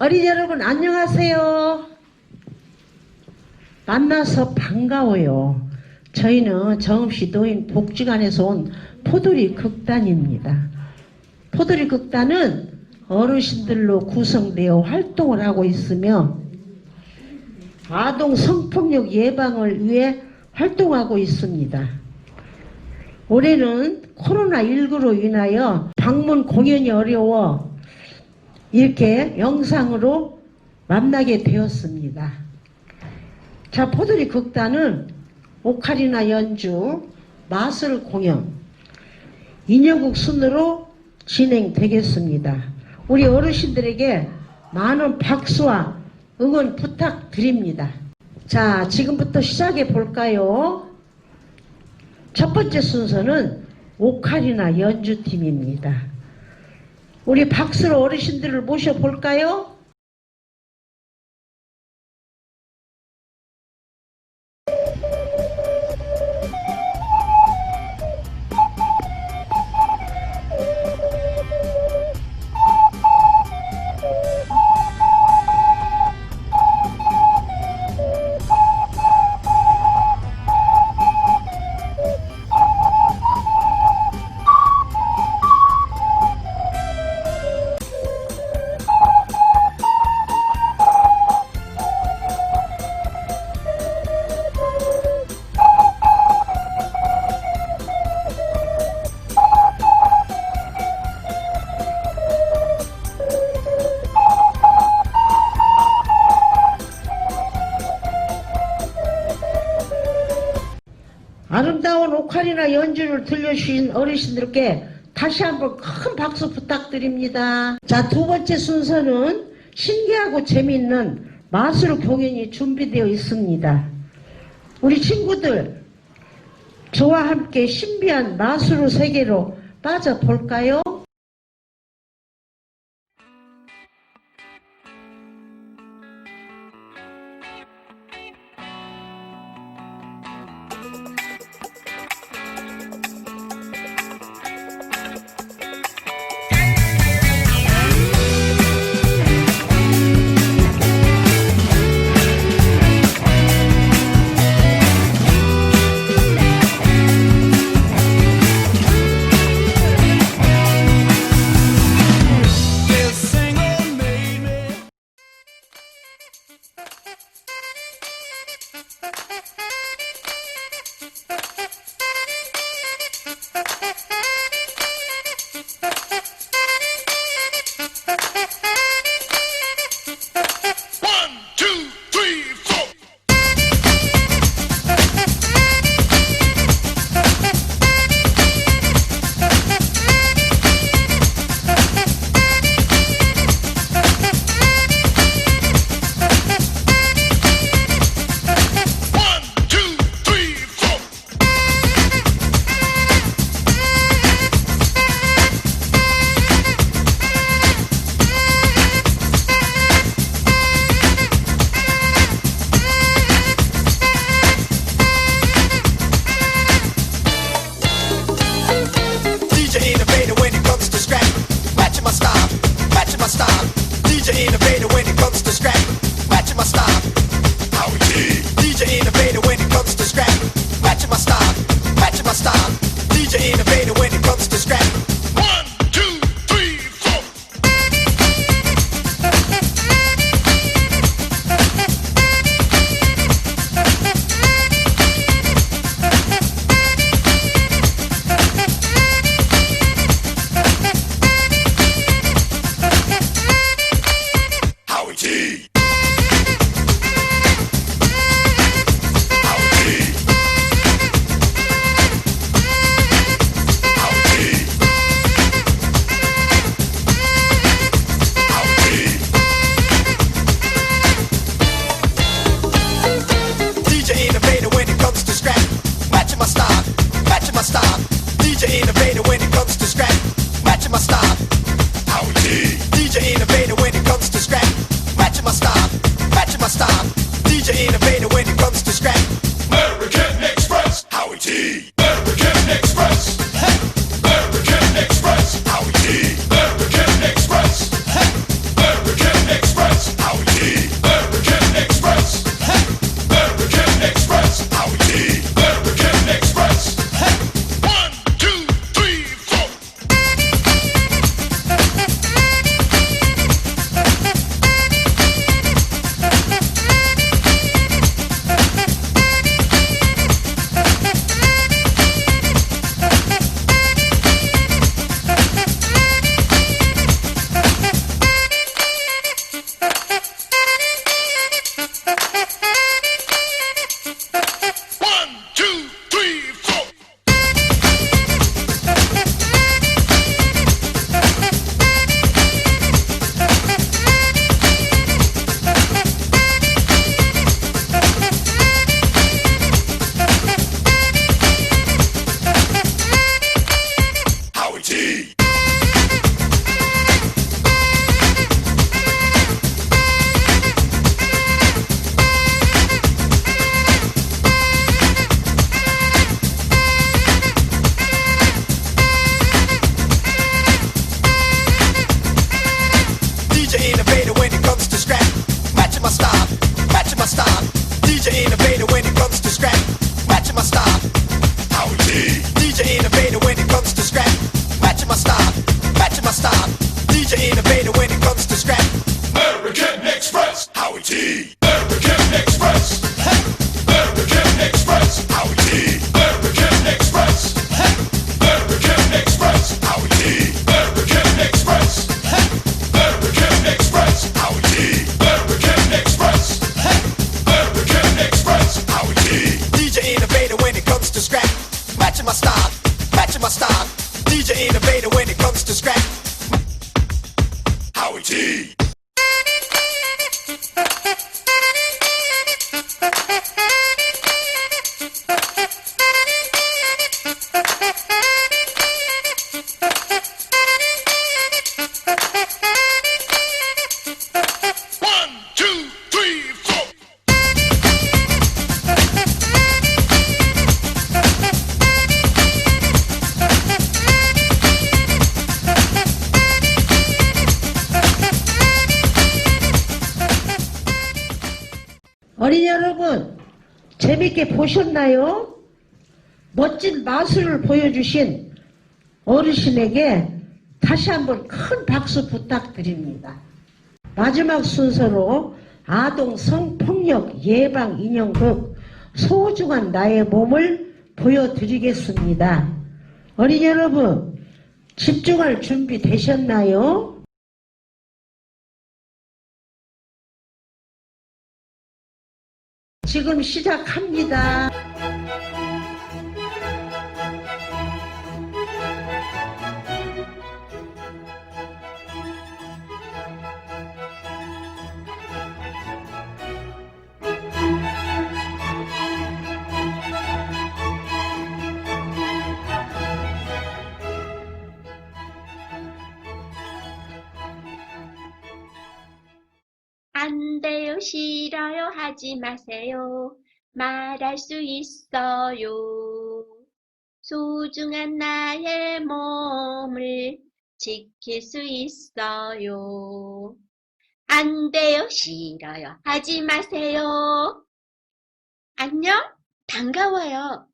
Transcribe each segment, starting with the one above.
어린이 여러분 안녕하세요. 만나서 반가워요. 저희는 정읍시 노인 복지관에서 온 포도리 극단입니다. 포도리 극단은 어르신들로 구성되어 활동을 하고 있으며 아동 성폭력 예방을 위해 활동하고 있습니다. 올해는 코로나19로 인하여 방문 공연이 어려워 이렇게 영상으로 만나게 되었습니다. 자, 포도리 극단은 오카리나 연주, 마술 공연, 인형극 순으로 진행되겠습니다. 우리 어르신들에게 많은 박수와 응원 부탁드립니다. 자, 지금부터 시작해 볼까요? 첫 번째 순서는 오카리나 연주팀입니다. 우리 박수로 어르신들을 모셔볼까요? 오카리나 연주를 들려주신 어르신들께 다시 한번 큰 박수 부탁드립니다. 자, 두 번째 순서는 신기하고 재미있는 마술 공연이 준비되어 있습니다. 우리 친구들, 저와 함께 신비한 마술 세계로 빠져볼까요? DJ innovator when it comes to scrap. American Express. Howie T. 보셨나요? 멋진 마술을 보여주신 어르신에게 다시 한번 큰 박수 부탁드립니다. 마지막 순서로 아동 성폭력 예방 인형극 소중한 나의 몸을 보여드리겠습니다. 어린이 여러분, 집중할 준비 되셨나요? 지금 시작합니다. 안 돼요, 싫어요, 하지 마세요. 말할 수 있어요. 소중한 나의 몸을 지킬 수 있어요. 안 돼요, 싫어요, 하지 마세요. 안녕, 반가워요.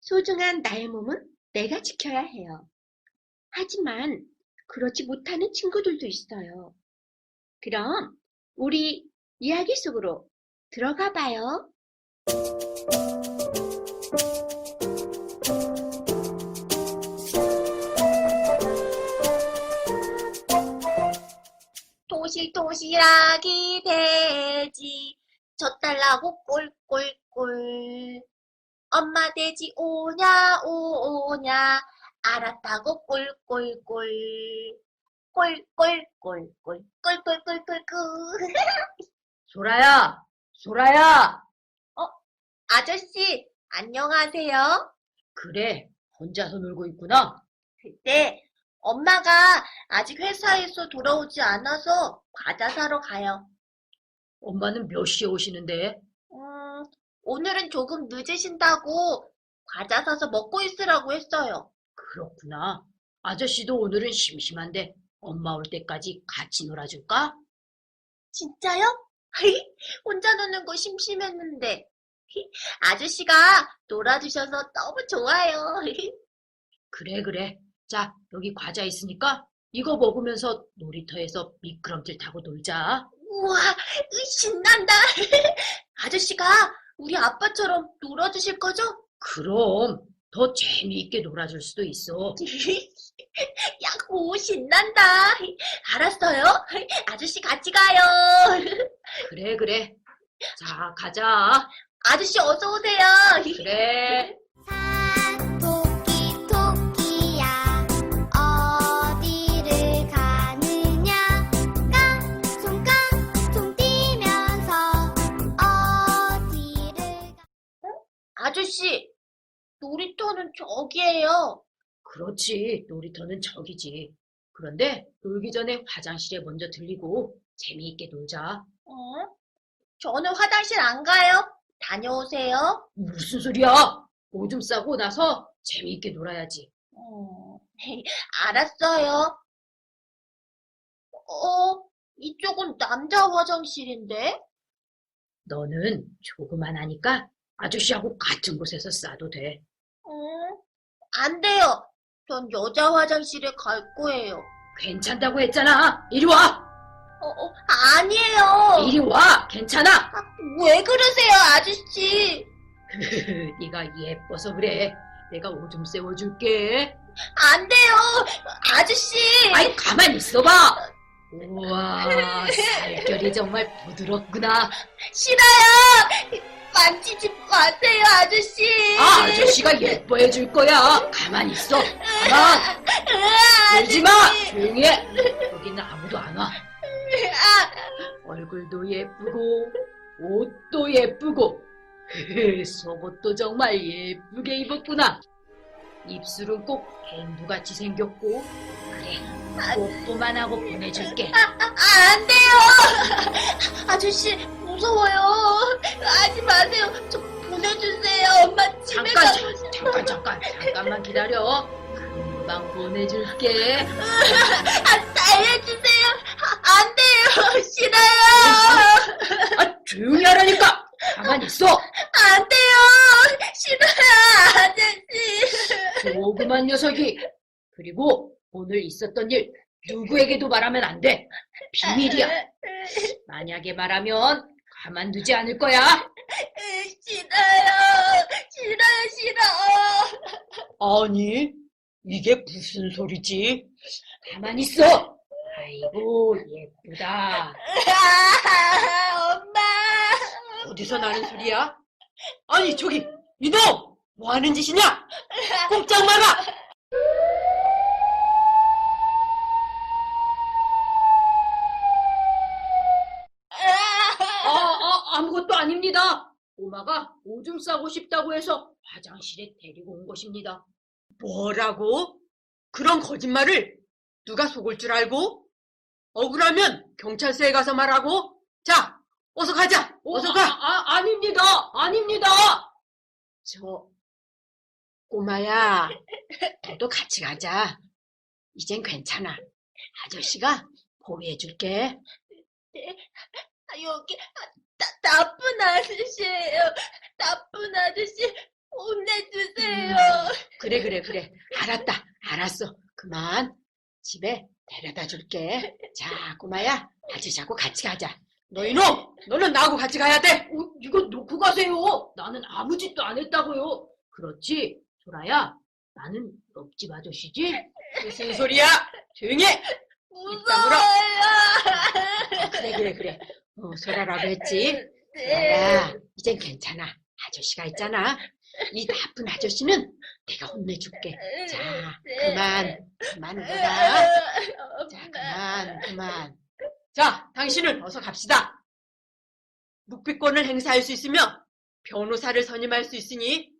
소중한 나의 몸은 내가 지켜야 해요. 하지만 그렇지 못하는 친구들도 있어요. 그럼 우리 이야기 속으로 들어가 봐요. 도시 도시락이 돼지. 젖달라고 꿀꿀꿀. 엄마 돼지 오냐 오냐. 알았다고 꿀꿀꿀 꿀꿀꿀꿀 꿀꿀꿀꿀꿀 소라야, 소라야. 아저씨 안녕하세요. 그래, 혼자서 놀고 있구나. 네, 엄마가 아직 회사에서 돌아오지 않아서 과자 사러 가요. 엄마는 몇 시에 오시는데? 음, 오늘은 조금 늦으신다고 과자 사서 먹고 있으라고 했어요. 그렇구나. 아저씨도 오늘은 심심한데 엄마 올 때까지 같이 놀아줄까? 진짜요? 혼자 노는 거 심심했는데. 아저씨가 놀아주셔서 너무 좋아요. 그래, 그래. 자, 여기 과자 있으니까 이거 먹으면서 놀이터에서 미끄럼틀 타고 놀자. 우와, 으, 신난다. 아저씨가 우리 아빠처럼 놀아주실 거죠? 그럼 더 재미있게 놀아줄 수도 있어. 야호, 신난다. 알았어요. 아저씨 같이 가요. 그래, 그래. 자, 가자. 아저씨 어서 오세요. 그래. 토끼 토끼야 어디를 가느냐 깡총깡총 뛰면서 어디를 아저씨, 놀이터는 저기예요. 그렇지. 놀이터는 저기지. 그런데 놀기 전에 화장실에 먼저 들리고 재미있게 놀자. 어? 저는 화장실 안 가요. 다녀오세요. 무슨 소리야? 오줌 싸고 나서 재미있게 놀아야지. 어, 알았어요. 어, 이쪽은 남자 화장실인데? 너는 조그만 하니까 아저씨하고 같은 곳에서 싸도 돼. 어, 안 돼요. 전 여자 화장실에 갈 거예요. 괜찮다고 했잖아. 이리 와. 어, 어, 아니에요. 이리 와. 괜찮아. 아, 왜 그러세요, 아저씨? 네가 예뻐서 그래. 내가 오줌 세워줄게. 안 돼요, 아저씨. 아이 가만 있어봐. 우와 살결이 정말 부드럽구나. 싫어요. 만지지 마세요, 아저씨. 아 아저씨가 예뻐해 줄 거야. 가만 있어. 가만. 울지 마! 조용히 해! 여기는 아무도 안 와. 아, 얼굴도 예쁘고, 옷도 예쁘고, 속옷도 정말 예쁘게 입었구나. 입술은 꼭 앵두같이 생겼고, 그래, 뽀뽀만 하고 보내줄게. 아, 안 돼요! 아저씨, 무서워요. 하지 마세요. 저 보내주세요. 엄마 집에 잠깐, 가고 잠- 잠깐, 잠깐, 잠깐만 기다려. 금방 보내줄게. 아, 살려주세요. 아, 안 돼요. 싫어요. 아, 조용히 하라니까! 가만히 있어! 안 돼요. 싫어요. 아저씨. 조그만 녀석이. 그리고 오늘 있었던 일 누구에게도 말하면 안 돼. 비밀이야. 만약에 말하면 가만두지 않을 거야. 싫어요. 싫어요. 싫어. 아니, 이게 무슨 소리지? 가만히 있어. 아이고, 예쁘다. 아, 엄마. 어디서 나는 소리야? 아니, 저기, 이놈! 뭐 하는 짓이냐? 꼼짝 마라! 아, 아, 아무 것도 아닙니다. 꼬마가 오줌 싸고 싶다고 해서 화장실에 데리고 온 것입니다. 뭐라고? 그런 거짓말을 누가 속을 줄 알고? 억울하면 경찰서에 가서 말하고? 자, 어서 가자! 어서 가! 아, 아, 닙니다 아닙니다! 저, 꼬마야, 너도 같이 가자. 이젠 괜찮아. 아저씨가 보호해줄게. 아, 여기 아, 나, 나쁜 아저씨예요. 나쁜 아저씨 혼내주세요. 그래, 그래, 그래. 알았다. 알았어. 그만. 집에 데려다 줄게. 자, 꼬마야. 아저씨하고 같이 가자. 너 이놈! 너는 나하고 같이 가야 돼! 이거 놓고 가세요! 나는 아무 짓도 안 했다고요. 그렇지, 소라야. 나는 옆집 아저씨지? 무슨 소리야? 조용히 해! 무서워요. 그래, 그래, 그래. 어, 소라라고 했지? 네. 야, 이젠 괜찮아. 아저씨가 있잖아. 이 나쁜 아저씨는 내가 혼내줄게. 자, 그만, 그만 울어라. 자, 그만, 그만. 자, 당신은 어서 갑시다. 묵비권을 행사할 수 있으며 변호사를 선임할 수 있으니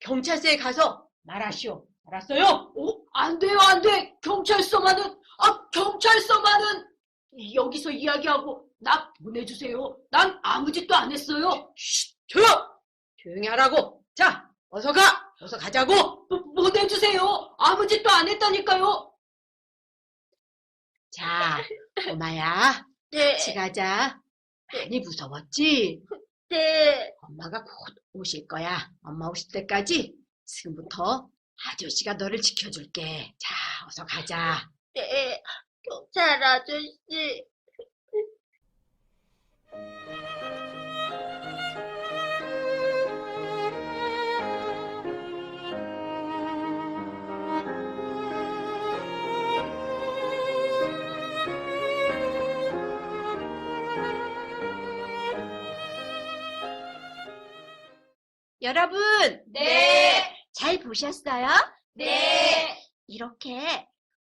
경찰서에 가서 말하시오. 알았어요? 어? 안 돼요, 안 돼. 경찰서만은, 아, 경찰서만은 여기서 이야기하고 나 보내주세요. 난 아무 짓도 안 했어요. 쉿, 조용! 조용히 하라고. 자, 어서 가! 어서 가자고! 보, 보내주세요. 아무 짓도 안 했다니까요. 자, 꼬마야, 네. 같이 가자. 많이 무서웠지? 네. 엄마가 곧 오실 거야. 엄마 오실 때까지 지금부터 아저씨가 너를 지켜줄게. 자, 어서 가자. 네. 경찰 아저씨. 여러분, 네. 잘 보셨어요? 네. 이렇게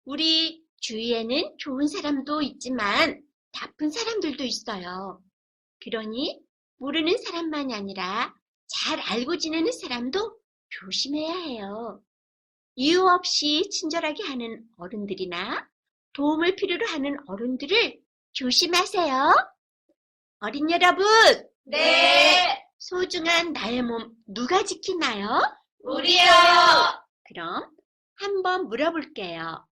우리 주위에는 좋은 사람도 있지만 나쁜 사람들도 있어요. 그러니 모르는 사람만이 아니라 잘 알고 지내는 사람도 조심해야 해요. 이유 없이 친절하게 하는 어른들이나 도움을 필요로 하는 어른들을 조심하세요. 어린 여러분, 네. 소중한 나의 몸 누가 지키나요? 우리요. 그럼 한번 물어볼게요.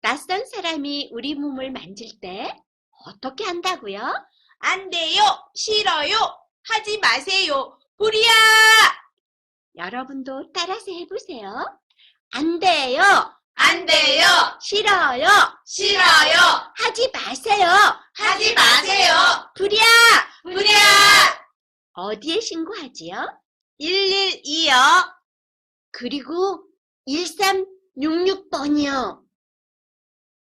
낯선 사람이 우리 몸을 만질 때 어떻게 한다고요? 안 돼요. 싫어요. 하지 마세요. 우리야. 여러분도 따라서 해보세요. 안 돼요. 안 돼요. 싫어요. 싫어요. 하지 마세요. 하지 마세요. 불이야. 우리야. 어디에 신고하지요? 112요. 그리고 1366번이요.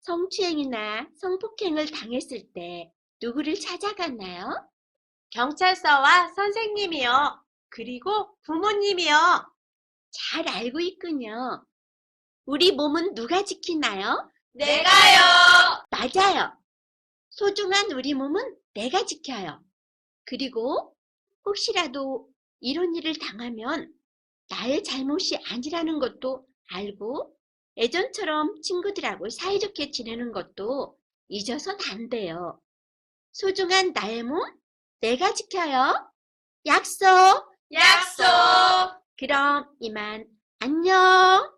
성추행이나 성폭행을 당했을 때 누구를 찾아갔나요? 경찰서와 선생님이요. 그리고 부모님이요. 잘 알고 있군요. 우리 몸은 누가 지키나요? 내가요. 맞아요. 소중한 우리 몸은 내가 지켜요. 그리고 혹시라도 이런 일을 당하면 나의 잘못이 아니라는 것도 알고 예전처럼 친구들하고 사이좋게 지내는 것도 잊어선 안 돼요. 소중한 나의 몸 내가 지켜요. 약속. 약속. 그럼 이만 안녕.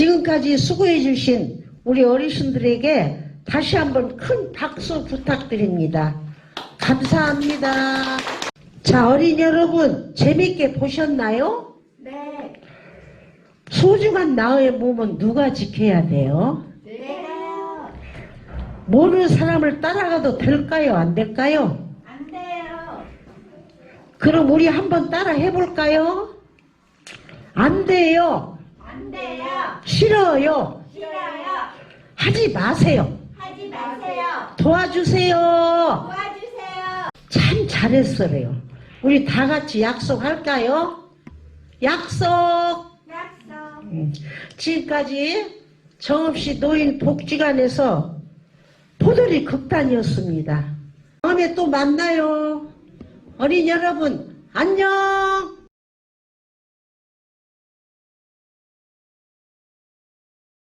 지금까지 수고해 주신 우리 어르신들에게 다시 한번 큰 박수 부탁드립니다. 감사합니다. 자, 어린 여러분, 재밌게 보셨나요? 네. 소중한 나의 몸은 누가 지켜야 돼요? 네. 모르는 사람을 따라가도 될까요? 안 될까요? 안 돼요. 그럼 우리 한번 따라 해볼까요? 안 돼요. 싫어요. 하지 마세요. 도와주세요. 참 잘했어요. 우리 다 같이 약속할까요? 약속. 음, 지금까지 정없이 노인 복지관에서 포도리 극단이었습니다. 다음에 또 만나요. 어린 여러분, 안녕.